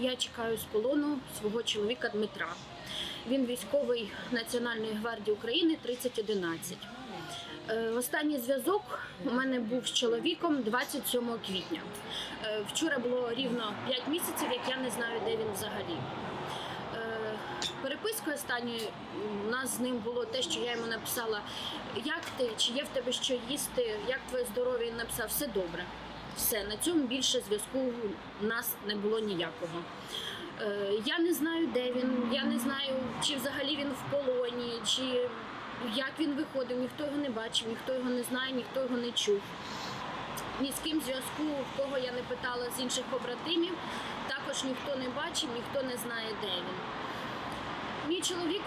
я чекаю з полону свого чоловіка Дмитра. Він військовий Національної гвардії України 3011. Е, Останній зв'язок у мене був з чоловіком 27 квітня. Е, Вчора було рівно 5 місяців, як я не знаю, де він взагалі. Е, Перепискою останньою у нас з ним було те, що я йому написала, як ти, чи є в тебе що їсти, як твоє здоров'я Він написав, все добре. Все, на цьому більше зв'язку у нас не було ніякого. Е, Я не знаю, де він, я не знаю, чи взагалі він в полоні, чи як він виходив, ніхто його не бачив, ніхто його не знає, ніхто його не чув. Ні з ким зв'язку, в кого я не питала з інших побратимів, також ніхто не бачив, ніхто не знає, де він. Мій чоловік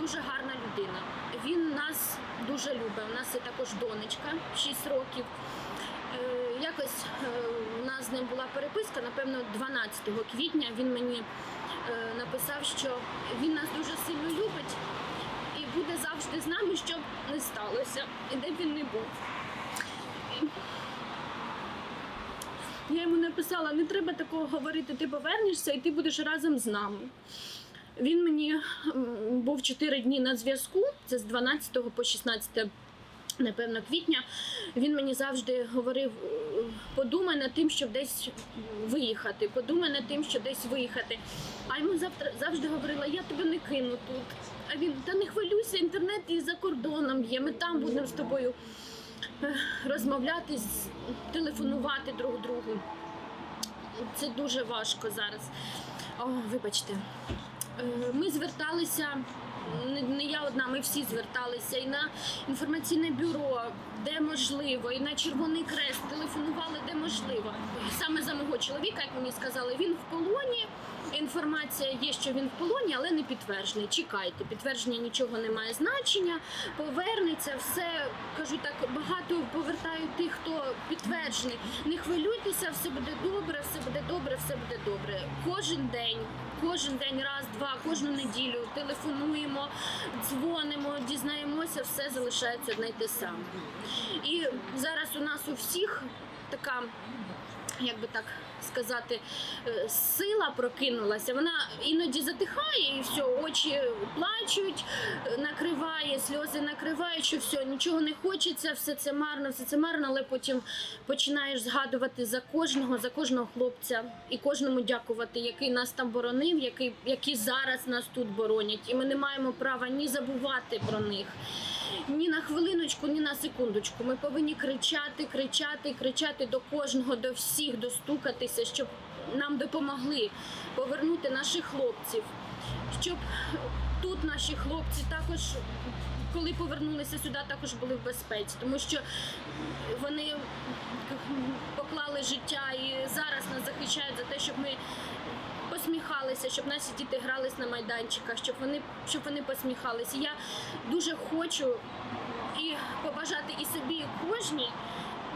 дуже гарна людина. Він нас дуже любить. У нас є також донечка 6 років. Якось е, у нас з ним була переписка, напевно, 12 квітня він мені е, написав, що він нас дуже сильно любить і буде завжди з нами, щоб не сталося, і де б він не був. Я йому написала: не треба такого говорити, ти повернешся і ти будеш разом з нами. Він мені був 4 дні на зв'язку, це з 12 по 16 напевно, квітня. Він мені завжди говорив: подумай над тим, щоб десь виїхати, подумай над тим, щоб десь виїхати. А йому завтра завжди говорила, я тебе не кину тут. А він, та не хвилюйся, інтернет і за кордоном є, ми там будемо з тобою е, розмовляти, телефонувати друг другу. Це дуже важко зараз. О, вибачте. Е, Ми зверталися, не- я одна, ми всі зверталися і на інформаційне бюро, де можливо, і на Червоний Крест телефонували, де можливо. Саме за мого чоловіка, як мені сказали, він в полоні. Інформація є, що він в полоні, але не підтверджений. Чекайте, підтвердження нічого не має значення. Повернеться все. Кажу так, багато повертаю тих, хто підтверджений. Не хвилюйтеся, все буде добре, все буде добре, все буде добре. Кожен день, кожен день, раз, два, кожну неділю телефонуємо, дзвонимо, дізнаємося, все залишається одне й те саме. І зараз у нас у всіх така як би так сказати, е, сила прокинулася. Вона іноді затихає, і все, очі плачуть, е, накриває, сльози накривають, що все, нічого не хочеться, все це марно, все це марно, але потім починаєш згадувати за кожного, за кожного хлопця і кожному дякувати, який нас там боронив, який, які зараз нас тут боронять. І ми не маємо права ні забувати про них. Ні на хвилиночку, ні на секундочку. Ми повинні кричати, кричати, кричати до кожного, до всіх, достукатися, щоб нам допомогли повернути наших хлопців, щоб тут наші хлопці також, коли повернулися сюди, також були в безпеці, тому що вони поклали життя і зараз нас захищають за те, щоб ми посміхалися, щоб наші діти грались на майданчиках, щоб вони щоб вони посміхалися. Я дуже хочу і побажати і собі, і кожній,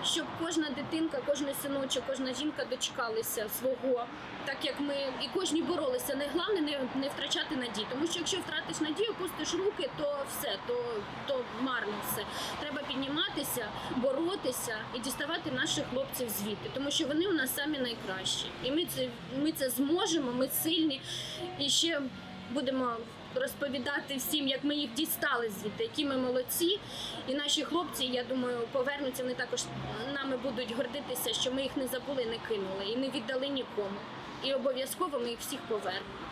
щоб кожна дитинка, кожен синочок, кожна жінка дочекалися свого, так як ми і кожні боролися. Не головне не, не втрачати надію. Тому що якщо втратиш надію, пустиш руки, то все, то, то марно все. Треба підніматися, боротися і діставати наших хлопців звідти, тому що вони у нас самі найкращі. І ми це, ми це зможемо, ми сильні. І ще будемо розповідати всім, як ми їх дістали звідти, які ми молодці. І наші хлопці, я думаю, повернуться. Вони також нами будуть гордитися, що ми їх не забули, не кинули і не віддали нікому. І обов'язково ми їх всіх повернемо.